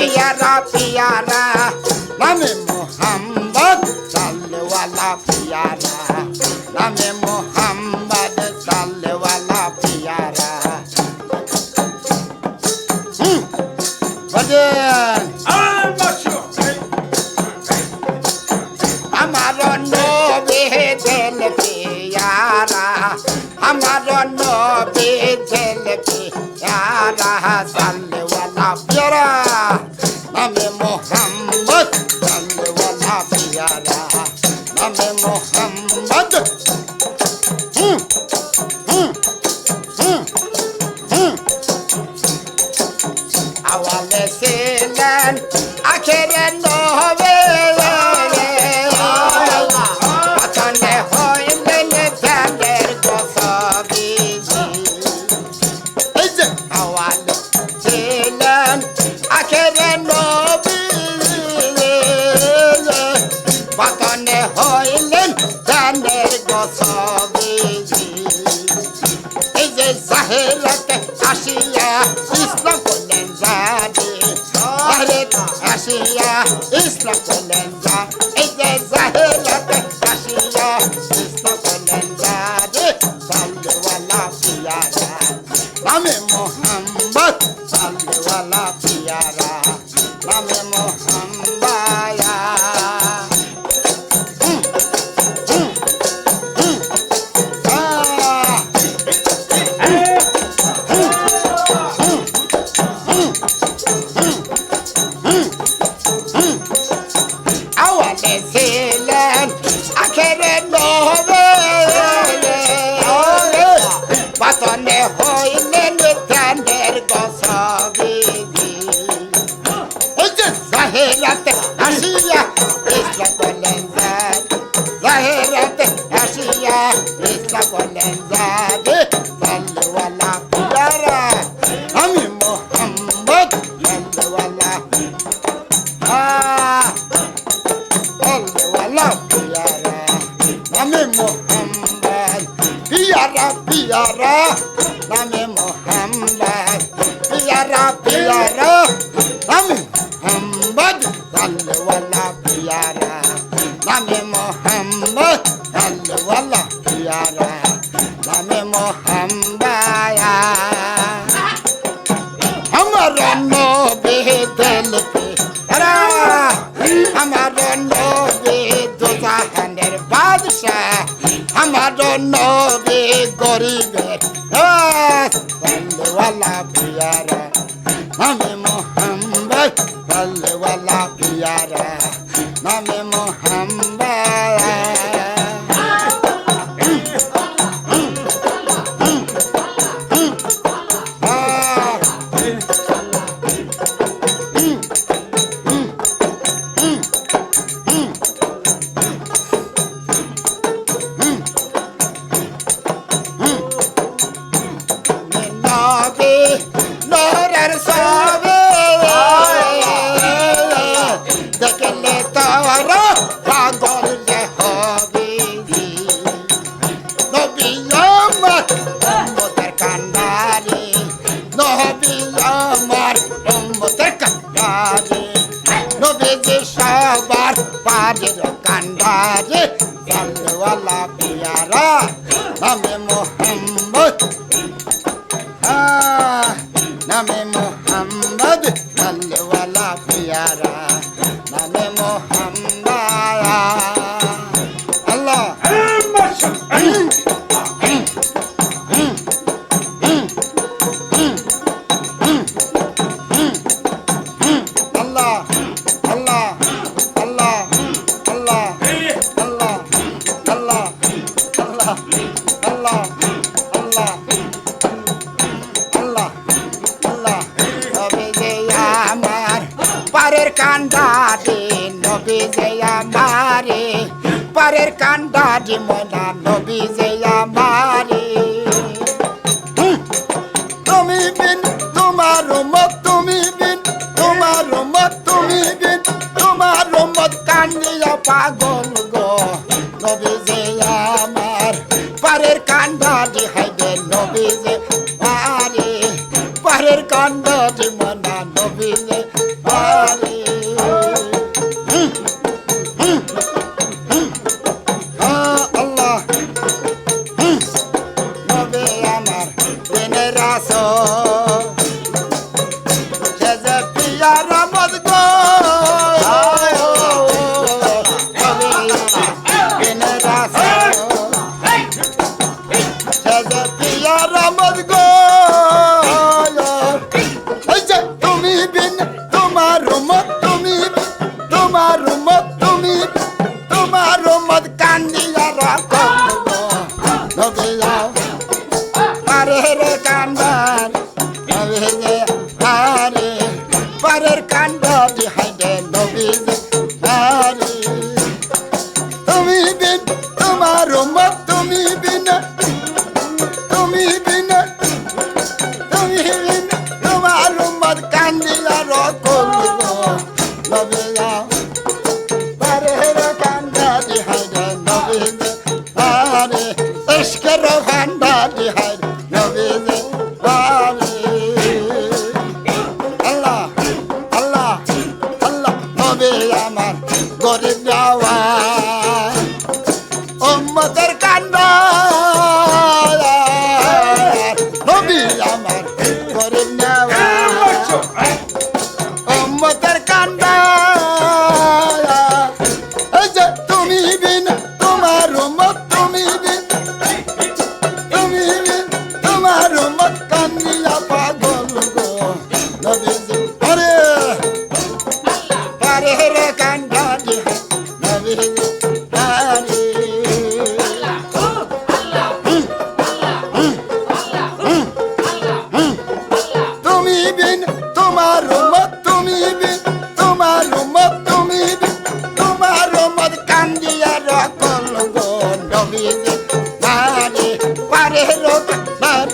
পিয়ারা পিয়ারা। নামে মোহাম্মদ সাল্লেওয়ালা পিয়ারা। নামে মোহাম্মদ সাল্লেওয়ালা পিয়ারা। বাজেন। আমার নবী দিল পিয়ারা। আমার নবী দিল পিয়ারা। সাল্লেওয়ালা পিয়ারা। আসিয়া ইসলাম করলেন জাদে জাহেরাতে আসিয়া ইসলাম করলেন যা এই যে জাহেরাতে আসিয়া ইসলাম করলেন জাদে সাল্লেওয়ালা পিয়ারা নামে মোহাম্মদ সাল্লেওয়ালা পিয়ারা পিয়ারা পিয়ারা নামে মোহাম্মদ পিয়ারা পিয়ারা নামে মোহাম্মদ সাল্লুয়ালা পিয়ারা নামে মোহাম্মদ সাল্লুয়ালা পিয়ারা নামে মোহাম্মদ আমার নবে দিল পে আমার নবে দোজাহানের বাদশাহ আমার নবে কান্ডারে সাল্লাল্লাহু পিয়ারা নামে মোহাম্মদ কান্দারি ময়না নবী যে আমারে। তুমি বিন তোমার মত তুমি বিন তোমার মত তুমি বিন তোমার মত কান্দিয়া পাগল।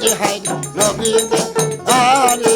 কি হয়? নবীতে আরে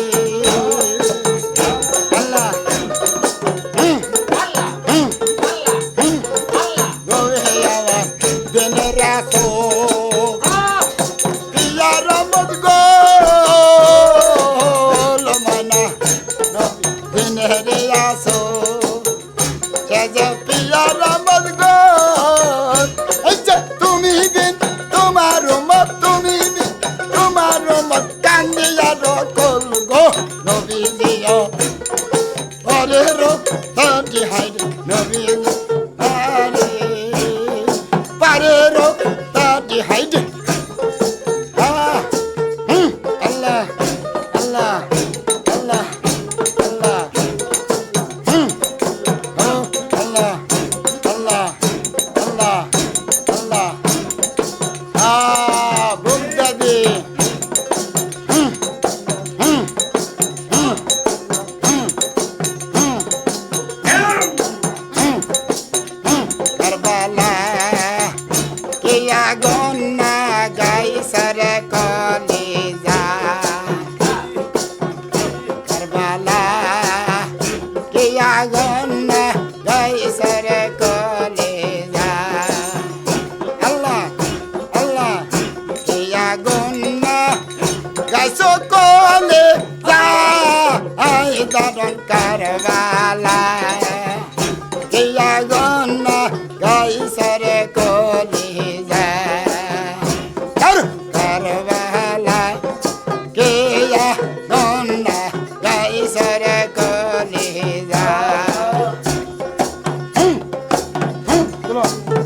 চলো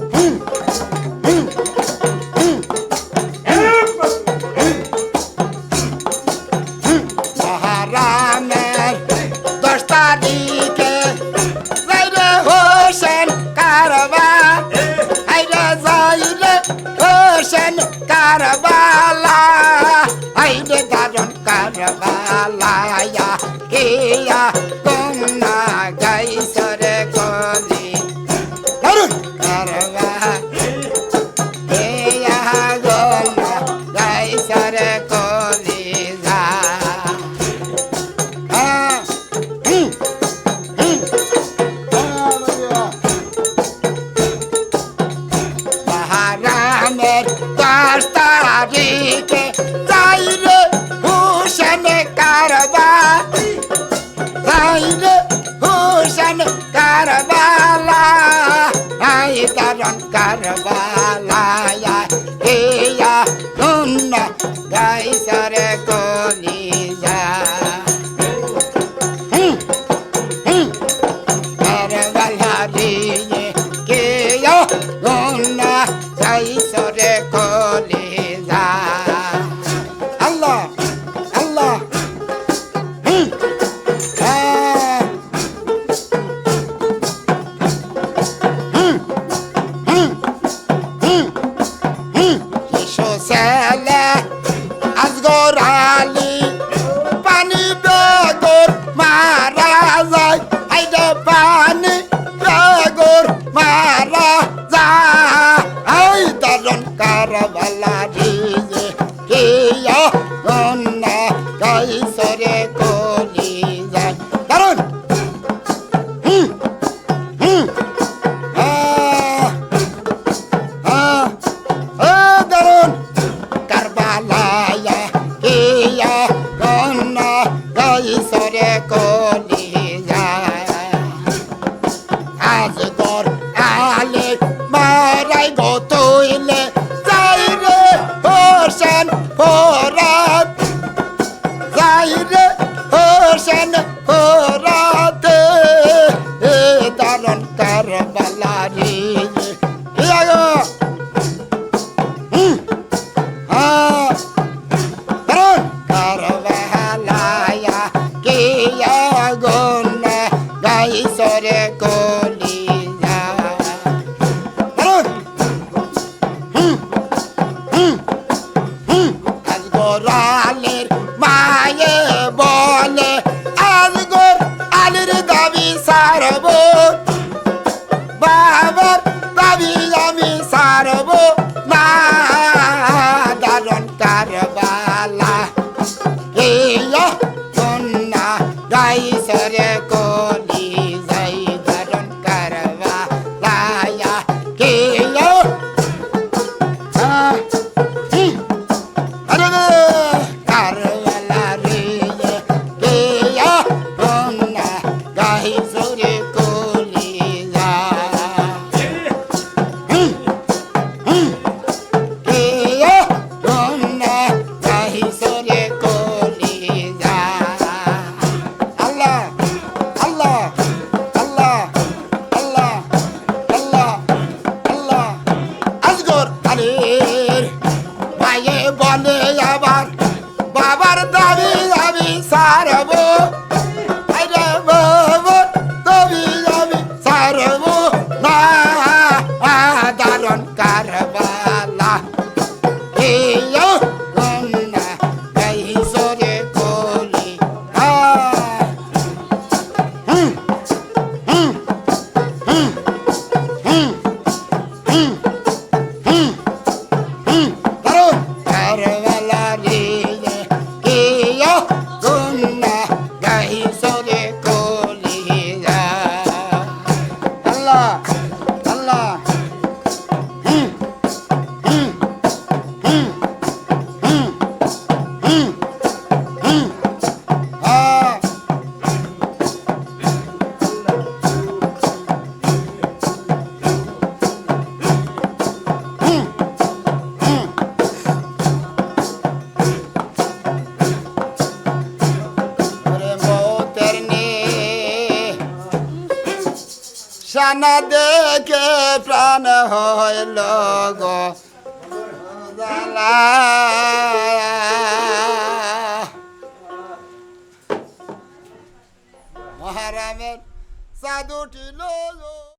Karan Karavala, Karan Karavala. gayrı Hırsan, hırsan প্রাণ দেখে প্রাণ হইল গো। মহারামের সাধু টিল